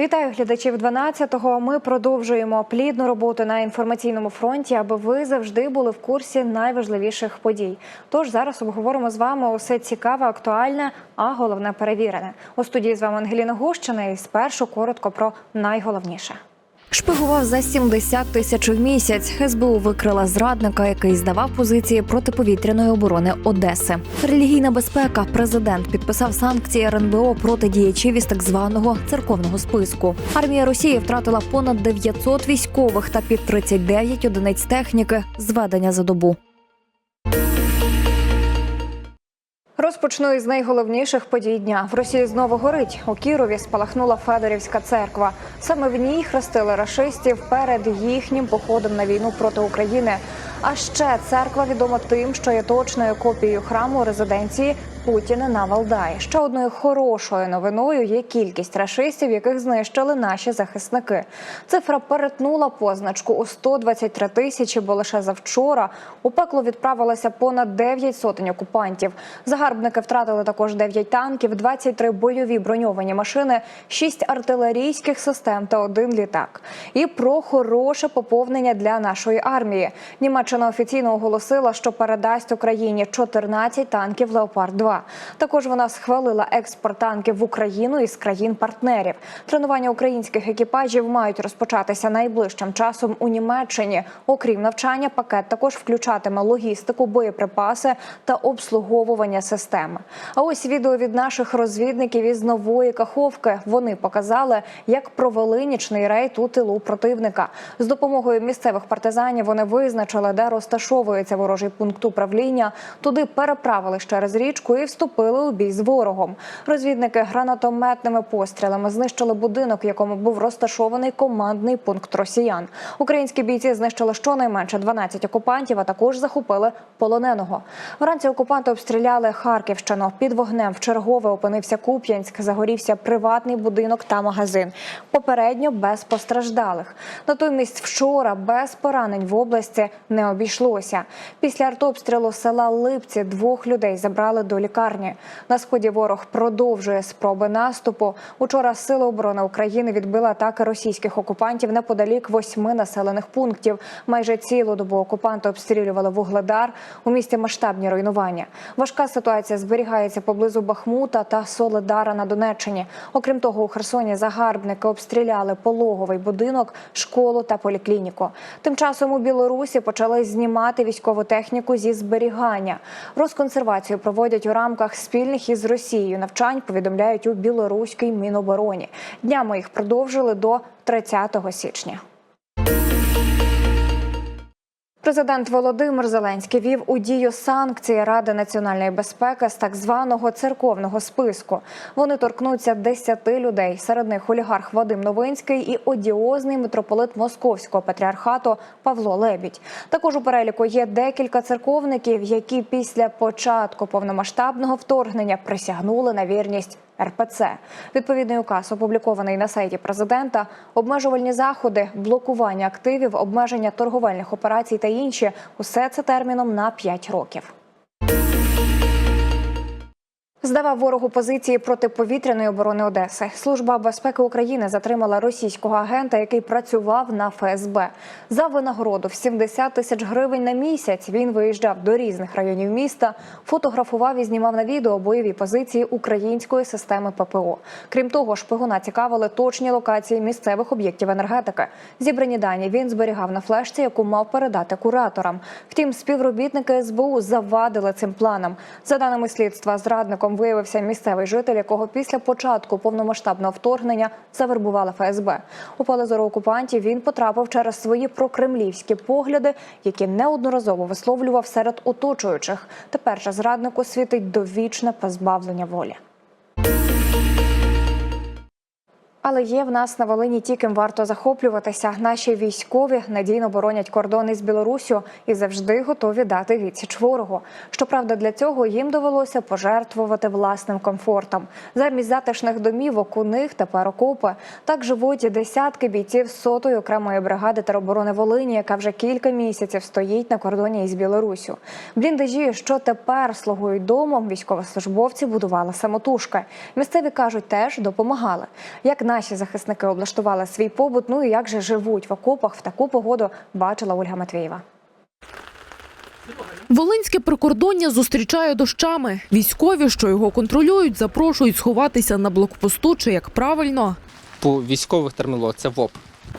Вітаю глядачів 12-го. Ми продовжуємо плідну роботу на інформаційному фронті, аби ви завжди були в курсі найважливіших подій. Тож зараз обговоримо з вами усе цікаве, актуальне, а головне перевірене. У студії з вами Ангеліна Гущина. І спершу коротко про найголовніше. Шпигував за 70 тисяч в місяць. СБУ викрила зрадника, який здавав позиції протиповітряної оборони Одеси. Релігійна безпека. Президент підписав санкції РНБО проти діячів із так званого церковного списку. Армія Росії втратила понад 900 військових та під 39 одиниць техніки зведення за добу. Розпочну із найголовніших подій дня. В Росії знову горить. У Кірові спалахнула Федорівська церква. Саме в ній хрестили рашистів перед їхнім походом на війну проти України. А ще церква відома тим, що є точною копією храму резиденції Путіна на Валдаї. Ще одною хорошою новиною є кількість рашистів, яких знищили наші захисники. Цифра перетнула позначку у 123 тисячі, бо лише завчора у пекло відправилося понад 9 сотень окупантів. Загарбники втратили також 9 танків, 23 бойові броньовані машини, 6 артилерійських систем та один літак. І про хороше поповнення для нашої армії. Німеччина офіційно оголосила, що передасть Україні 14 танків Леопард 2 також вона схвалила експорт танків в Україну із країн-партнерів. Тренування українських екіпажів мають розпочатися найближчим часом у Німеччині. Окрім навчання, пакет також включатиме логістику, боєприпаси та обслуговування системи. А ось відео від наших розвідників із нової каховки. Вони показали, як провели нічний рейд у тилу противника. З допомогою місцевих партизанів вони визначили, де розташовується ворожий пункт управління. Туди переправили через річку і вступили у бій з ворогом. Розвідники гранатометними пострілами знищили будинок, в якому був розташований командний пункт росіян. Українські бійці знищили щонайменше 12 окупантів, а також захопили полоненого. Вранці окупанти обстріляли Харківщину. Під вогнем в чергове опинився Куп'янськ. Загорівся приватний будинок та магазин. Попередньо без постраждалих. Натомість вчора без поранень в області не обійшлося. Після артобстрілу села Липці двох людей забрали до лікарні. На сході ворог продовжує спроби наступу. Учора Сили оборони України відбили атаки російських окупантів неподалік восьми населених пунктів. Майже цілу добу окупанти обстрілювали вугледар. У місті масштабні руйнування. Важка ситуація зберігається поблизу Бахмута та Соледара на Донеччині. Окрім того, у Херсоні загарбники обстріляли пологовий будинок, школу та поліклініку. Тим часом у Білорусі почали знімати військову техніку зі зберігання. Розконсервацію проводять у рамках спільних із Росією навчань. Повідомляють у білоруській мінобороні. Днями їх продовжили до 30 січня. Президент Володимир Зеленський вів у дію санкції Ради національної безпеки з так званого церковного списку. Вони торкнуться 10 людей. Серед них олігарх Вадим Новинський і одіозний митрополит Московського патріархату Павло Лебідь. Також у переліку є декілька церковників, які після початку повномасштабного вторгнення присягнули на вірність РПЦ. Відповідний указ опублікований на сайті президента. Обмежувальні заходи, блокування активів, обмеження торговельних операцій та інші усе це терміном на 5 років. Здавав ворогу позиції протиповітряної оборони Одеси. Служба безпеки України затримала російського агента, який працював на ФСБ. За винагороду в 70 тисяч гривень на місяць він виїжджав до різних районів міста, фотографував і знімав на відео бойові позиції української системи ППО. Крім того, шпигуна цікавили точні локації місцевих об'єктів енергетики. Зібрані дані він зберігав на флешці, яку мав передати кураторам. Втім, співробітники СБУ завадили цим планам. За даними слідства, зрадником виявився місцевий житель, якого після початку повномасштабного вторгнення завербувала ФСБ. У полезору окупантів він потрапив через свої прокремлівські погляди, які неодноразово висловлював серед оточуючих. Тепер же зраднику світить довічне позбавлення волі. Але є в нас на Волині ті, ким варто захоплюватися. Наші військові надійно боронять кордони з Білоруссю і завжди готові дати відсіч ворогу. Щоправда, для цього їм довелося пожертвувати власним комфортом. Замість затишних домівок у них тепер окопи. Так живуть і десятки бійців сотої окремої бригади тероборони Волині, яка вже кілька місяців стоїть на кордоні із Білоруссю. Бліндажі, що тепер слугують домом, військовослужбовці будували самотужки. Місцеві кажуть, теж допомагали. Як наші захисники облаштували свій побут. Ну і як же живуть в окопах в таку погоду, бачила Ольга Матвієва. Волинське прикордоння зустрічає дощами. Військові, що його контролюють, запрошують сховатися на блокпосту чи як правильно. по військових термінологах це ВОП.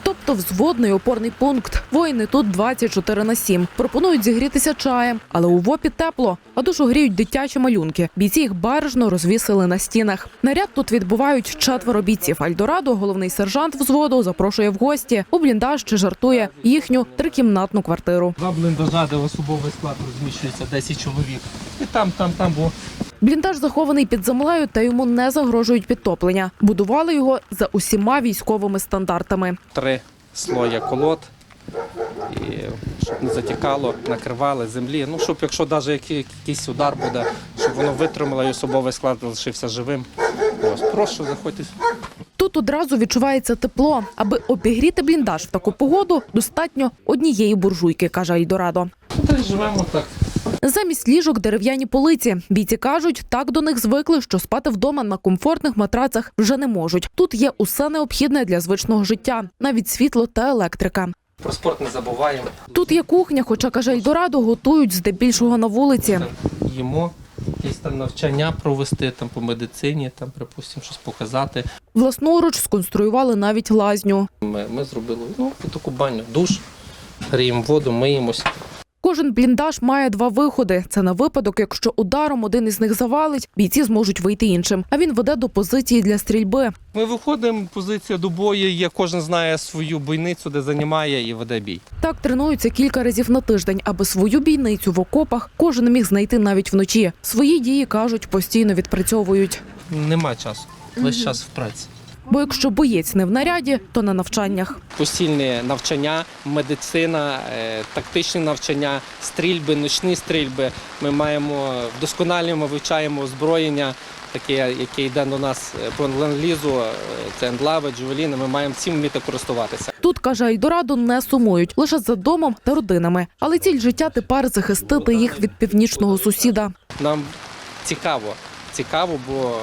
Тобто взводний опорний пункт. Воїни тут 24 на 7. Пропонують зігрітися чаєм, але у ВОПі тепло, а душу гріють дитячі малюнки. Бійці їх бережно розвісили на стінах. Наряд тут відбувають четверо бійців. Альдорадо, головний сержант взводу, запрошує в гості у бліндаж чи жартує їхню трикімнатну квартиру. Два бліндажа, де особовий склад розміщується 10 чоловік. І там, там, там, бо Бліндаж захований під землею та йому не загрожують підтоплення. Будували його за усіма військовими стандартами. три слоя колод. І щоб не затікало, накривали землі. Ну, щоб якщо навіть якийсь удар буде, щоб воно витримало і особовий склад залишився живим. Ось, прошу, заходьте. Тут одразу відчувається тепло. Аби обігріти бліндаж в таку погоду, достатньо однієї буржуйки, каже Ельдорадо. Та й живемо так. Замість ліжок дерев'яні полиці. Бійці кажуть, так до них звикли, що спати вдома на комфортних матрацах вже не можуть. Тут є усе необхідне для звичного життя, навіть світло та електрика. Про спорт не забуваємо. Тут є кухня, хоча каже Ельдорадо, готують здебільшого на вулиці. Їмо, якісь там навчання провести там по медицині, там, припустимо, щось показати. Власноруч сконструювали навіть лазню. Ми, ми зробили ну, таку баню, душ, гріємо воду, миємось. Кожен бліндаж має два виходи. Це на випадок, якщо ударом один із них завалить, бійці зможуть вийти іншим. А він веде до позиції для стрільби. Ми виходимо, позиція до бою є, кожен знає свою бойницю, де займає і веде бій. Так тренуються кілька разів на тиждень, аби свою бійницю в окопах кожен міг знайти навіть вночі. Свої дії кажуть, постійно відпрацьовують. Нема часу. Весь час в праці. Бо якщо боєць не в наряді, то на навчаннях. Постільне навчання, медицина, е, тактичні навчання, стрільби, ночні стрільби. Ми маємо вдосконалюємо, вивчаємо озброєння, таке, яке йде до нас е, по ленд-лізу, е, це ендлави, джувеліни. Ми маємо всім вміти користуватися. Тут каже Ельдорадо, не сумують лише за домом та родинами. Але ціль життя тепер захистити їх від північного сусіда. Нам цікаво, цікаво, бо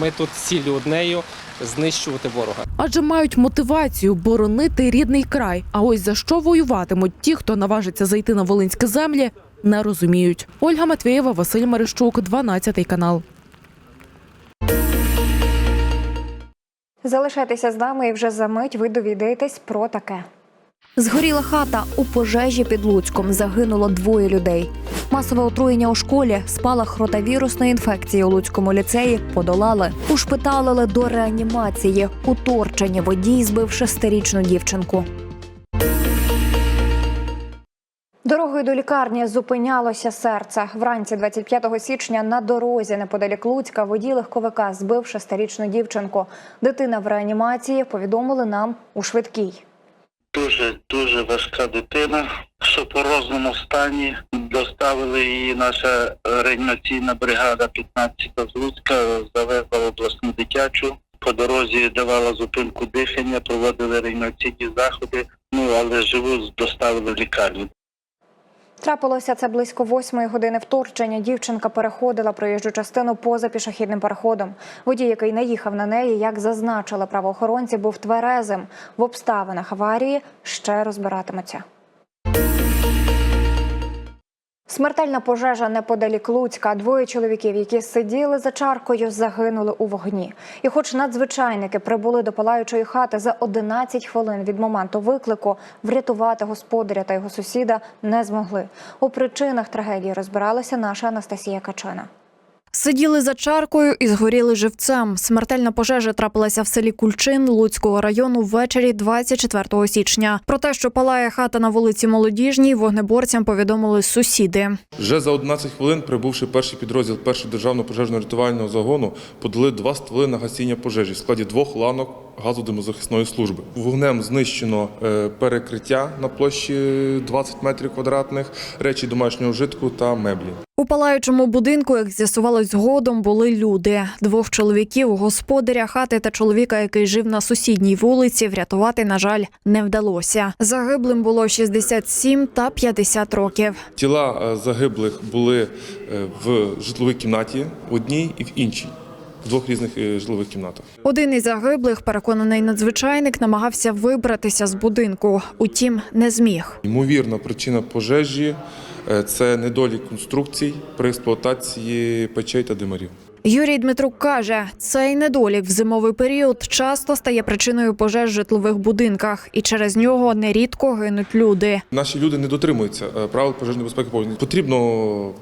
ми тут з ціллю однею знищувати ворога. Адже мають мотивацію боронити рідний край. А ось за що воюватимуть ті, хто наважиться зайти на волинські землі, не розуміють. Ольга Матвієва, Василь Марищук, 12 канал. Залишайтеся з нами і вже за мить ви довідаєтесь про таке. Згоріла хата у пожежі під Луцьком. Загинуло двоє людей. Масове отруєння у школі, спалах ротавірусної інфекції у Луцькому ліцеї подолали. Ушпиталили до реанімації. У водій збив шестирічну дівчинку. Дорогою до лікарні зупинялося серце. Вранці 25 січня на дорозі неподалік Луцька водій легковика збив шестирічну дівчинку. Дитина в реанімації повідомили нам у швидкій. Дуже дуже важка дитина, в супорозному стані. Доставили її наша реанімаційна бригада 15 з Луцька, завезла в обласну дитячу. По дорозі давала зупинку дихання, проводили реанімаційні заходи. Ну але живу доставили в лікарню. Трапилося це близько восьмої години вторчення. Дівчинка переходила проїжджу частину поза пішохідним переходом. Водій, який наїхав на неї, як зазначили правоохоронці, був тверезим. В обставинах аварії ще розбиратимуться. Смертельна пожежа неподалік Луцька. Двоє чоловіків, які сиділи за чаркою, загинули у вогні. І, хоч надзвичайники прибули до палаючої хати за 11 хвилин від моменту виклику, врятувати господаря та його сусіда не змогли. У причинах трагедії розбиралася наша Анастасія Качина. Сиділи за чаркою і згоріли живцем. Смертельна пожежа трапилася в селі Кульчин Луцького району ввечері 24 січня. Про те, що палає хата на вулиці Молодіжній, вогнеборцям повідомили сусіди. Вже за 11 хвилин, прибувши перший підрозділ першого державного пожежно-рятувального загону, подали два стволи на гасіння пожежі в складі двох ланок газодимозахисної служби. Вогнем знищено е, перекриття на площі 20 метрів квадратних, речі домашнього вжитку та меблі. У палаючому будинку, як з'ясувалось згодом, були люди: двох чоловіків, господаря хати та чоловіка, який жив на сусідній вулиці, врятувати, на жаль, не вдалося. Загиблим було 67 та 50 років. Тіла е, загиблих були е, в житловій кімнаті, в одній і в іншій. в двох різних е, житлових кімнатах. Один із загиблих, переконаний надзвичайник, намагався вибратися з будинку. Утім, не зміг. Ймовірна причина пожежі це недолік конструкцій при експлуатації печей та димарів. Юрій Дмитрук каже, цей недолік в зимовий період часто стає причиною пожеж в житлових будинках, і через нього нерідко гинуть люди. Наші люди не дотримуються е, правил пожежної безпеки. Потрібно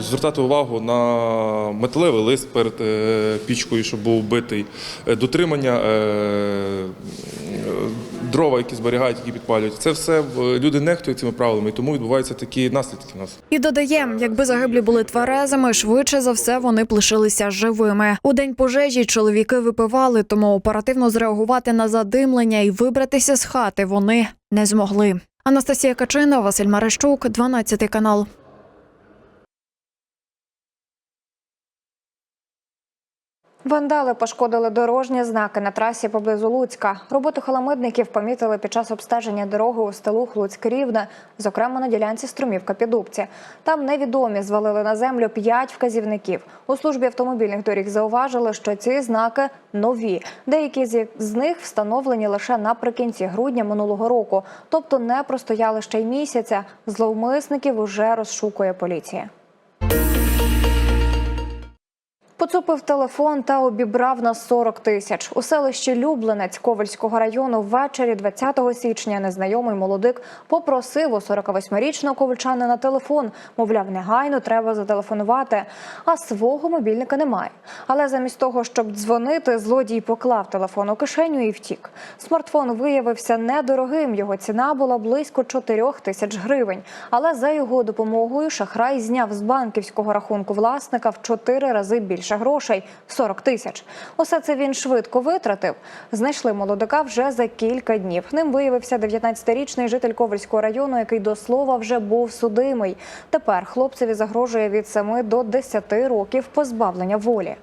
звертати увагу на металевий лист перед е, пічкою, щоб був битий, е, дотримання е, е, дрова, які зберігають, які підпалюють. Це все люди нехтують цими правилами, і тому відбуваються такі наслідки в нас. І додає, якби загиблі були тверезими, швидше за все вони б лишилися живими. У день пожежі чоловіки випивали, тому оперативно зреагувати на задимлення і вибратися з хати вони не змогли. Анастасія Качина, Василь Марещук, 12 канал. Вандали пошкодили дорожні знаки на трасі поблизу Луцька. Роботу халамидників помітили під час обстеження дороги у стелух Луцьк-Рівне, зокрема на ділянці Струмівка Підубці. Там невідомі звалили на землю п'ять вказівників. У службі автомобільних доріг зауважили, що ці знаки нові. Деякі з них встановлені лише наприкінці грудня минулого року, тобто не простояли ще й місяця. Зловмисників уже розшукує поліція. Поцупив телефон та обібрав на 40 тисяч. У селищі Люблинець Ковальського району ввечері 20 січня незнайомий молодик попросив у 48-річного ковальчанина телефон. Мовляв, негайно треба зателефонувати. А свого мобільника немає. Але замість того, щоб дзвонити, злодій поклав телефон у кишеню і втік. Смартфон виявився недорогим. Його ціна була близько 4 тисяч гривень. Але за його допомогою шахрай зняв з банківського рахунку власника в 4 рази більше грошей 40 тисяч. Усе це він швидко витратив. Знайшли молодика вже за кілька днів. Ним виявився 19-річний житель Ковальського району, який до слова вже був судимий. Тепер хлопцеві загрожує від 7 до 10 років позбавлення волі.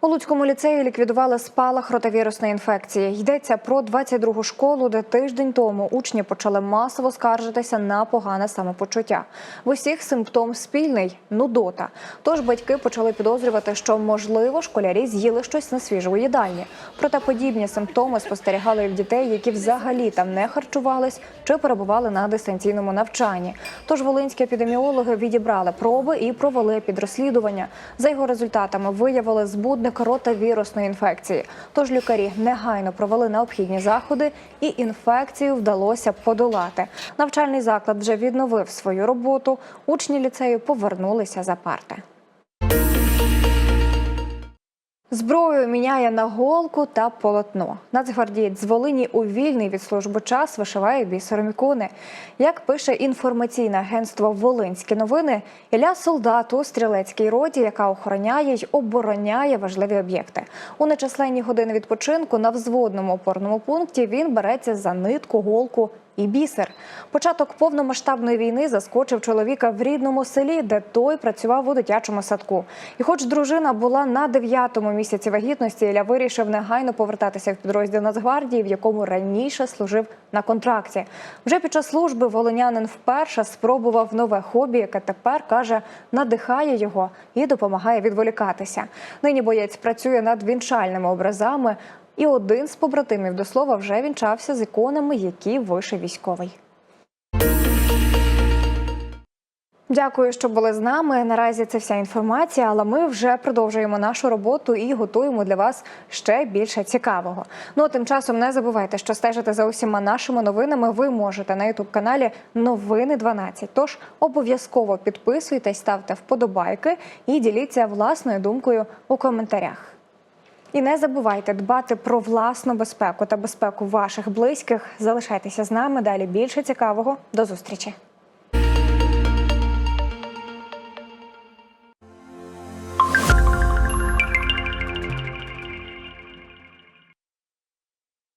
У Луцькому ліцеї ліквідували спалах ротавірусної інфекції. Йдеться про 22-гу школу, де тиждень тому учні почали масово скаржитися на погане самопочуття. В усіх симптом спільний нудота. Тож батьки почали підозрювати, що можливо школярі з'їли щось на свіжу їдальні. Проте подібні симптоми спостерігали і в дітей, які взагалі там не харчувались чи перебували на дистанційному навчанні. Тож волинські епідеміологи відібрали проби і провели підрозслідування. За його результатами виявили збудник ротавірусної інфекції. Тож лікарі негайно провели необхідні заходи, і інфекцію вдалося подолати. Навчальний заклад вже відновив свою роботу. Учні ліцею повернулися за парти. Зброю міняє на голку та полотно. Нацгвардієць з Волині у вільний від служби час вишиває бісером ікони. Як пише інформаційне агентство Волинські новини, Ілля солдат у стрілецькій роті, яка охороняє й обороняє важливі об'єкти. У нечисленні години відпочинку на взводному опорному пункті він береться за нитку, голку і бісер. Початок повномасштабної війни заскочив чоловіка в рідному селі, де той працював у дитячому садку. І, хоч дружина була на дев'ятому місяці вагітності, Ілля вирішив негайно повертатися в підрозділ Нацгвардії, в якому раніше служив на контракті. Вже під час служби волинянин вперше спробував нове хобі, яке тепер каже надихає його і допомагає відволікатися. Нині боєць працює над вінчальними образами. І один з побратимів до слова вже вінчався з іконами, які вишив військовий. Дякую, що були з нами. Наразі це вся інформація, але ми вже продовжуємо нашу роботу і готуємо для вас ще більше цікавого. Ну а тим часом не забувайте, що стежити за усіма нашими новинами ви можете на ютуб каналі Новини 12. Тож обов'язково підписуйтесь, ставте вподобайки і діліться власною думкою у коментарях. І не забувайте дбати про власну безпеку та безпеку ваших близьких. Залишайтеся з нами. Далі більше цікавого. До зустрічі.